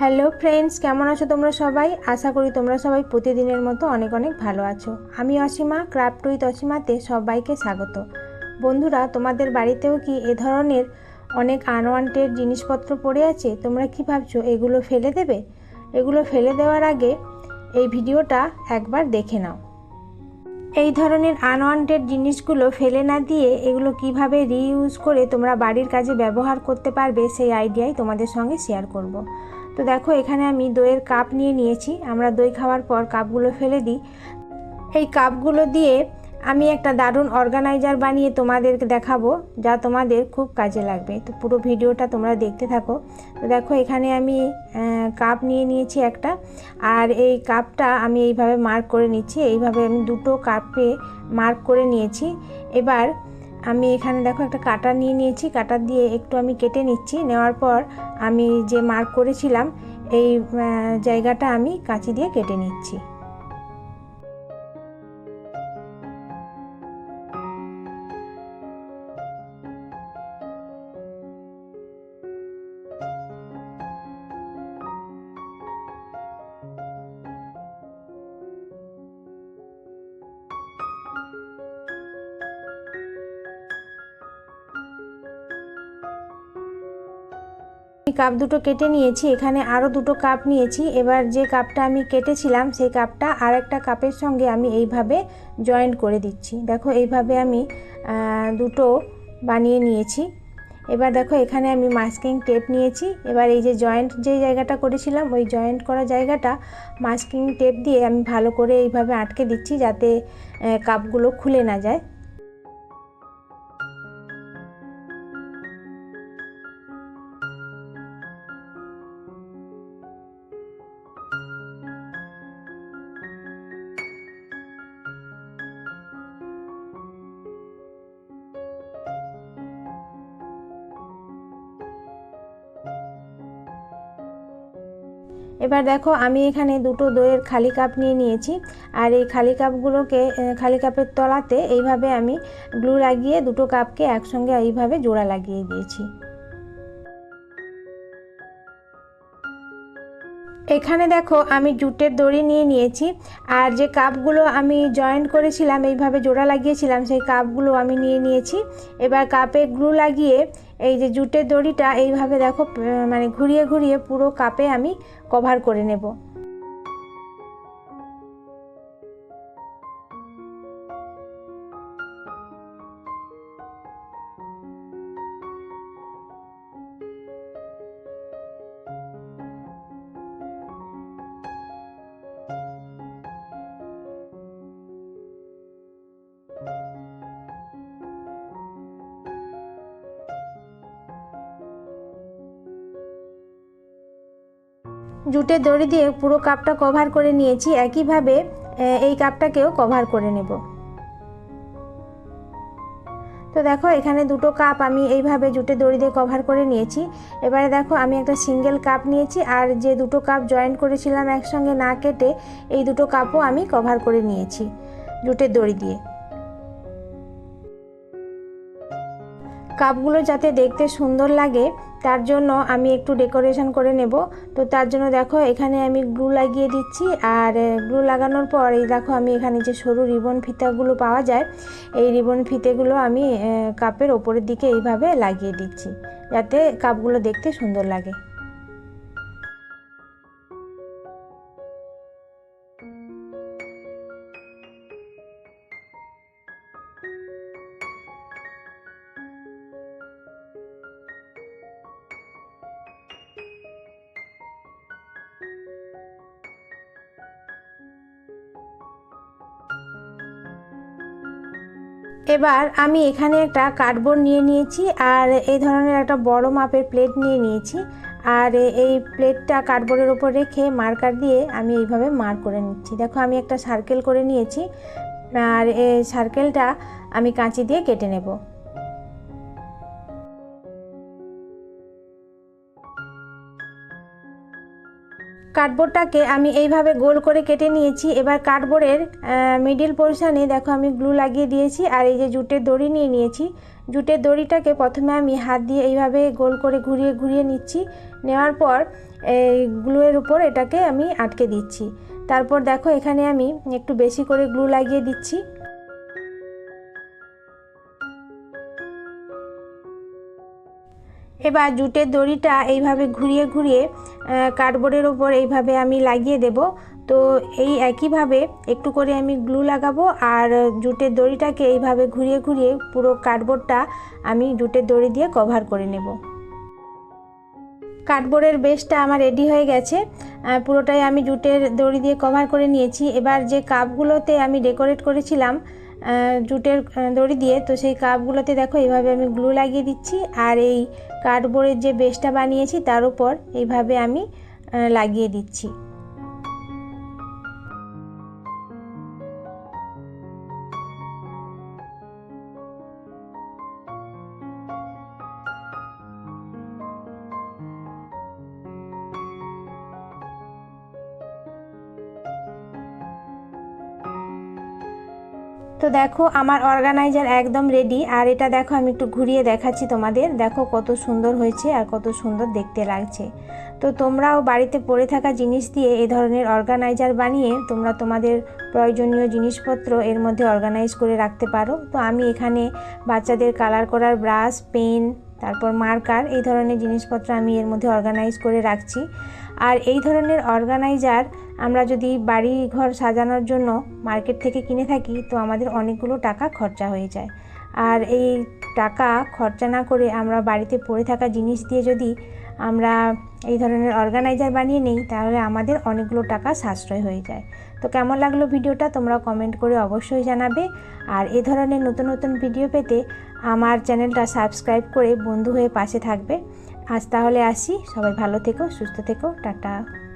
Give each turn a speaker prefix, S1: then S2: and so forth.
S1: Hello friends কেমন আছো তোমরা সবাই? আশা করি তোমরা সবাই প্রতিদিনের মতো অনেক অনেক ভালো আছো। আমি অসীমা ক্রাফট উইথ অসীমাতে সবাইকে স্বাগত। বন্ধুরা, তোমাদের বাড়িতেও কি এ ধরনের অনেক আনওয়ান্টেড জিনিসপত্র পড়ে আছে? তোমরা কি ভাবছ, এগুলো ফেলে দেবে? এগুলো ফেলে দেওয়ার আগে এই ভিডিওটা একবার দেখে নাও। এই ধরনের আনওয়ান্টেড জিনিসগুলো ফেলে না দিয়ে এগুলো কীভাবে রিইউজ করে তোমরা বাড়ির কাজে ব্যবহার করতে পারবে, সেই আইডিয়াই তোমাদের সঙ্গে শেয়ার করব। তো দেখো, এখানে আমি দইয়ের কাপ নিয়ে নিয়েছি। আমরা দই খাওয়ার পর কাপগুলো ফেলে দিই। এই কাপগুলো দিয়ে আমি একটা দারুণ অর্গানাইজার বানিয়ে তোমাদেরকে দেখাবো, যা তোমাদের খুব কাজে লাগবে। তো পুরো ভিডিওটা তোমরা দেখতে থাকো। তো দেখো, এখানে আমি কাপ নিয়ে নিয়েছি একটা। আর এই কাপটা আমি এইভাবে মার্ক করে নিচ্ছি। এইভাবে আমি দুটো কাপে মার্ক করে নিয়েছি। এবার আমি এখানে দেখো একটা কাটা নিয়ে নিয়েছি, কাটা দিয়ে একটু আমি কেটে নিচ্ছি। নেওয়ার পর আমি যে মার্ক করেছিলাম, এই জায়গাটা আমি কাঁচি দিয়ে কেটে নিচ্ছি। কাপ দুটো কেটে নিয়েছি, এখানে আরও দুটো কাপ নিয়েছি। এবার যে কাপটা আমি কেটেছিলাম, সেই কাপটা আর একটা কাপের সঙ্গে আমি এইভাবে জয়েন্ট করে দিচ্ছি। দেখো, এইভাবে আমি দুটো বানিয়ে নিয়েছি। এবার দেখো, এখানে আমি মাস্কিং টেপ নিয়েছি। এবার এই যে জয়েন্ট যে জায়গাটা করেছিলাম, ওই জয়েন্ট করা জায়গাটা মাস্কিং টেপ দিয়ে আমি ভালো করে এইভাবে আটকে দিচ্ছি যাতে কাপগুলো খুলে না যায়। এবার দেখো, আমি এখানে দুটো দইয়ের খালি কাপ নিয়ে নিয়েছি। আর এই খালি কাপগুলোকে খালি কাপের তলাতে এইভাবে আমি গ্লু লাগিয়ে দুটো কাপকে একসঙ্গে এইভাবে জোড়া লাগিয়ে দিয়েছি। এখানে দেখো আমি জুটের দড়ি নিয়ে নিয়েছি, আর যে কাপগুলো আমি জয়েন্ট করেছিলাম, এইভাবে জোড়া লাগিয়েছিলাম, সেই কাপগুলো আমি নিয়ে নিয়েছি। এবার কাপে গ্লু লাগিয়ে এই যে জুটের দড়িটা এইভাবে দেখো মানে ঘুরিয়ে ঘুরিয়ে পুরো কাপে আমি কভার করে নেব। জুটের দড়ি দিয়ে পুরো কাপটা কভার করে নিয়েছি। একইভাবে এই কাপটাকেও কভার করে নেব। তো দেখো, এখানে দুটো কাপ আমি এইভাবে জুটে দড়ি দিয়ে কভার করে নিয়েছি। এবারে দেখো, আমি একটা সিঙ্গেল কাপ নিয়েছি আর যে দুটো কাপ জয়েন্ট করেছিলাম একসঙ্গে না কেটে, এই দুটো কাপও আমি কভার করে নিয়েছি জুটের দড়ি দিয়ে। কাপগুলো যাতে দেখতে সুন্দর লাগে তার জন্য আমি একটু ডেকোরেশন করে নেব। তো তার জন্য দেখো, এখানে আমি গ্লু লাগিয়ে দিচ্ছি। আর গ্লু লাগানোর পর এই দেখো আমি এখানে যে সরু রিবন ফিতাগুলো পাওয়া যায়, এই রিবন ফিতেগুলো আমি কাপের ওপরের দিকে এইভাবে লাগিয়ে দিচ্ছি, যাতে কাপগুলো দেখতে সুন্দর লাগে। এবার আমি এখানে একটা কার্ডবোর্ড নিয়ে নিয়েছি, আর এই ধরনের একটা বড় মাপের প্লেট নিয়ে নিয়েছি। আর এই প্লেটটা কার্ডবোর্ডের ওপর রেখে মার্কার দিয়ে আমি এইভাবে মার্ক করে নিচ্ছি। দেখো, আমি একটা সার্কেল করে নিয়েছি, আর এই সার্কেলটা আমি কাঁচি দিয়ে কেটে নেব। কার্ডবোর্ডটাকে আমি এইভাবে গোল করে কেটে নিয়েছি। এবার কার্ডবোর্ডের মিডিল পোর্শনে দেখো আমি গ্লু লাগিয়ে দিয়েছি আর এই যে জুটের দড়ি নিয়ে নিয়েছি। জুটের দড়িটাকে প্রথমে আমি হাত দিয়ে এইভাবে গোল করে ঘুরিয়ে ঘুরিয়ে নিচ্ছি। নেওয়ার পর এই গ্লুয়ের উপর এটাকে আমি আটকে দিচ্ছি। তারপর দেখো এখানে আমি একটু বেশি করে গ্লু লাগিয়ে দিচ্ছি। এবার জুটের দড়িটা এইভাবে ঘুরিয়ে ঘুরিয়ে কার্ডবোর্ডের ওপর এইভাবে আমি লাগিয়ে দেব। তো এই একইভাবে একটু করে আমি গ্লু লাগাবো আর জুটের দড়িটাকে এইভাবে ঘুরিয়ে ঘুরিয়ে পুরো কার্ডবোর্ডটা আমি জুটের দড়ি দিয়ে কভার করে নেব। কার্ডবোর্ডের বেসটা আমার রেডি হয়ে গেছে। পুরোটাই আমি জুটের দড়ি দিয়ে কভার করে নিয়েছি। এবার যে কাপগুলোতে আমি ডেকোরেট করেছিলাম জুটের দড়ি দিয়ে। তো সেই কাপগুলোতে দেখো, এইভাবে আমি গ্লু লাগিয়ে দিচ্ছি। আর এই কার্ডবোর্ডের যে বেসটা বানিয়েছি, তার উপর এইভাবে আমি লাগিয়ে দিচ্ছি। তো দেখো, আমার অর্গানাইজার একদম রেডি আর এটা দেখো, আমি একটু ঘুরিয়ে দেখাচ্ছি তোমাদের। দেখো কত সুন্দর হয়েছে আর কত সুন্দর দেখতে লাগছে। তো তোমরাও বাড়িতে পড়ে থাকা জিনিস দিয়ে এই ধরনের অর্গানাইজার বানিয়ে তোমরা তোমাদের প্রয়োজনীয় জিনিসপত্র এর মধ্যে অর্গানাইজ করে রাখতে পারো। তো আমি এখানে বাচ্চাদের কালার করার ব্রাশ পেন তারপর মার্কার এই ধরনের জিনিসপত্র আমি এর মধ্যে অর্গানাইজ করে রাখছি। আর এই ধরনের অর্গানাইজার আমরা যদি বাড়ি ঘর সাজানোর জন্য মার্কেট থেকে কিনে থাকি, তো আমাদের অনেকগুলো টাকা খরচা হয়ে যায়। আর এই টাকা খরচা না করে আমরা বাড়িতে পড়ে থাকা জিনিস দিয়ে যদি আমরা এই ধরনের অর্গানাইজার বানিয়ে নিই, তাহলে আমাদের অনেকগুলো টাকা সাশ্রয় হয়ে যায়। তো কেমন লাগল ভিডিওটা তোমরা কমেন্ট করে অবশ্যই জানাবে। আর এ ধরনের নতুন নতুন ভিডিও পেতে আমার চ্যানেলটা সাবস্ক্রাইব করে বন্ধু হয়ে পাশে থাকবে। আজ তাহলে আসি। সবাই ভালো থেকো, সুস্থ থেকো, টাটা।